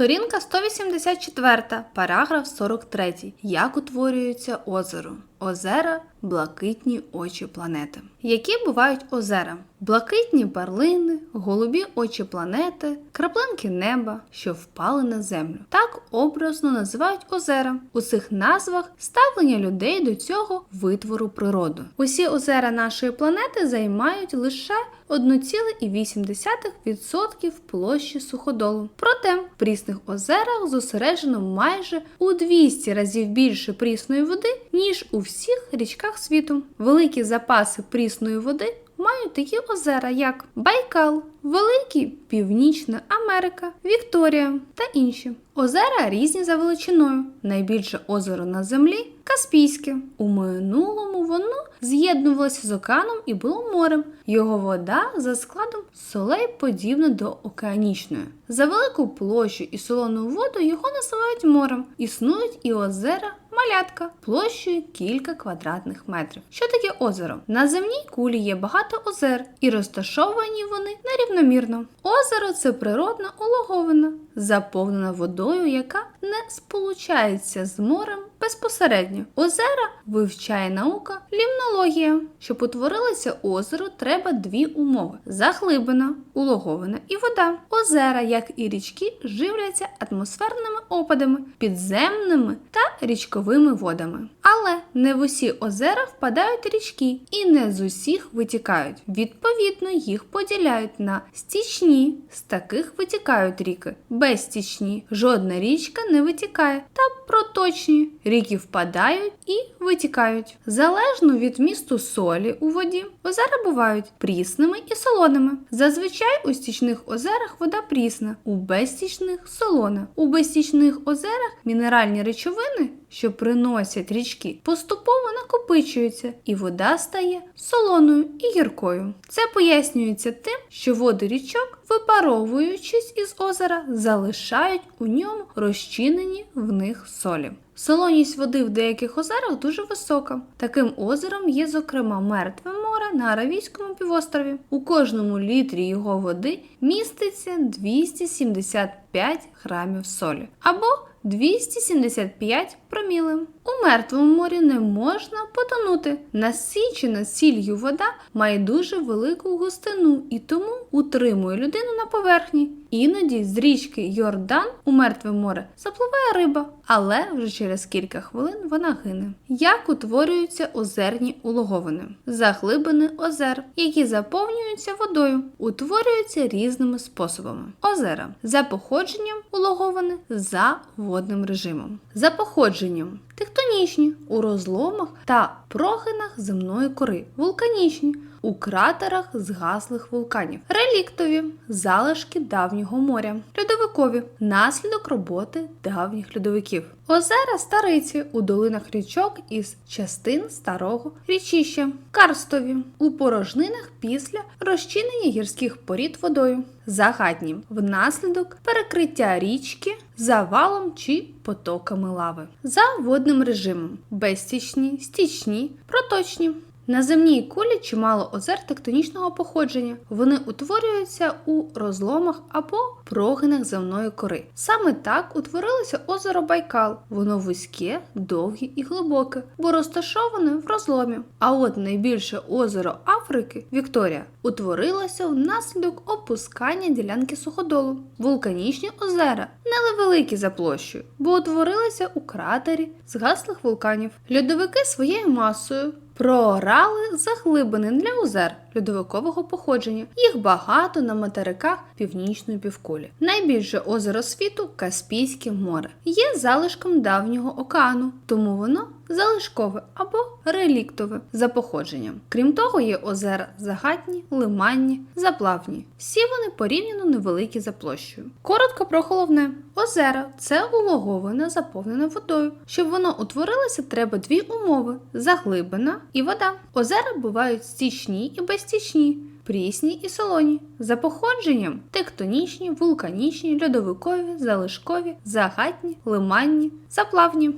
Сторінка 184, параграф 43. Як утворюється озеро? Озера блакитні очі планети. Які бувають озера? Блакитні перлини, голубі очі планети, краплинки неба, що впали на землю. Так образно називають озера. У цих назвах ставлення людей до цього витвору природи. Усі озера нашої планети займають лише 1,8% площі суходолу. Проте в прісних озерах зосереджено майже у 200 разів більше прісної води, ніж у всіх річках світу. Великі запаси прісної води мають такі озера, як Байкал, Великий Північна Америка, Вікторія та інші. Озера різні за величиною. Найбільше озеро на землі Каспійське. У минулому воно з'єднувалося з океаном і було морем. Його вода за складом солей подібна до океанічної. За велику площу і солону воду його називають морем. Існують і озера Малятка площею кілька квадратних метрів. Що таке озеро? На земній кулі є багато озер, і розташовані вони нерівномірно. Озеро це природна улоговина, заповнена водою, яка не сполучається з морем безпосередньо. Озера вивчає наука лімнологія. Щоб утворилося озеро, треба дві умови: заглибина, улоговина і вода. Озера, як і річки, живляться атмосферними опадами, підземними та річковими водами. Але не в усі озера впадають річки і не з усіх витікають. Відповідно, їх поділяють на стічні, з таких витікають ріки, безстічні, жодна річка не витікає, та проточні. Ріки впадають і витікають. Залежно від місту солі у воді, озера бувають прісними і солоними. Зазвичай у стічних озерах вода прісна, у безстічних солона. У безстічних озерах мінеральні речовини, що приносять річки, поступово накопичуються, і вода стає солоною і гіркою. Це пояснюється тим, що води річок, випаровуючись із озера, залишають у ньому розчинені в них солі. Солоність води в деяких озерах дуже висока. Таким озером є, зокрема, мертве море на Аравійському півострові. У кожному літрі його води міститься 275 грамів солі або 275 проміли. У мертвому морі не можна потонути. Насичена сіллю вода має дуже велику густину і тому утримує людину на поверхні. Іноді з річки Йордан у мертве море запливає риба, але вже через кілька хвилин вона гине. Як утворюються озерні улоговини? Заглибини озер, які заповнюються водою, утворюються різними способами. Озера за походженням улоговини за водним режимом. За походженням тектонічні у розломах та прогинах земної кори, вулканічні у кратерах згаслих вулканів, реліктові залишки давнього моря, льодовикові наслідок роботи давніх льодовиків, озера стариці у долинах річок із частин старого річища, карстові у порожнинах після розчинення гірських порід водою, загадні внаслідок перекриття річки завалом чи потоками лави, за водним режимом, безстічні, стічні, проточні. На земній кулі чимало озер тектонічного походження. Вони утворюються у розломах або прогинах земної кори. Саме так утворилося озеро Байкал. Воно вузьке, довге і глибоке, бо розташоване в розломі. А от найбільше озеро Африки Вікторія утворилося внаслідок опускання ділянки суходолу. Вулканічні озера невеликі за площею, бо утворилися у кратері згаслих вулканів. Льодовики своєю масою проорали заглибини для озер льодовикового походження. Їх багато на материках північної півкулі. Найбільше озеро світу Каспійське море. Є залишком давнього океану, тому воно залишкове або реліктове за походженням. Крім того, є озера загатні, лиманні, заплавні. Всі вони порівняно невеликі за площею. Коротко про головне: озера це улоговина, заповнена водою. Щоб воно утворилося, треба дві умови: заглибина і вода. Озера бувають стічні і безстічні. Прісні і солоні, за походженням тектонічні, вулканічні, льодовикові, залишкові, загатні, лиманні, заплавні.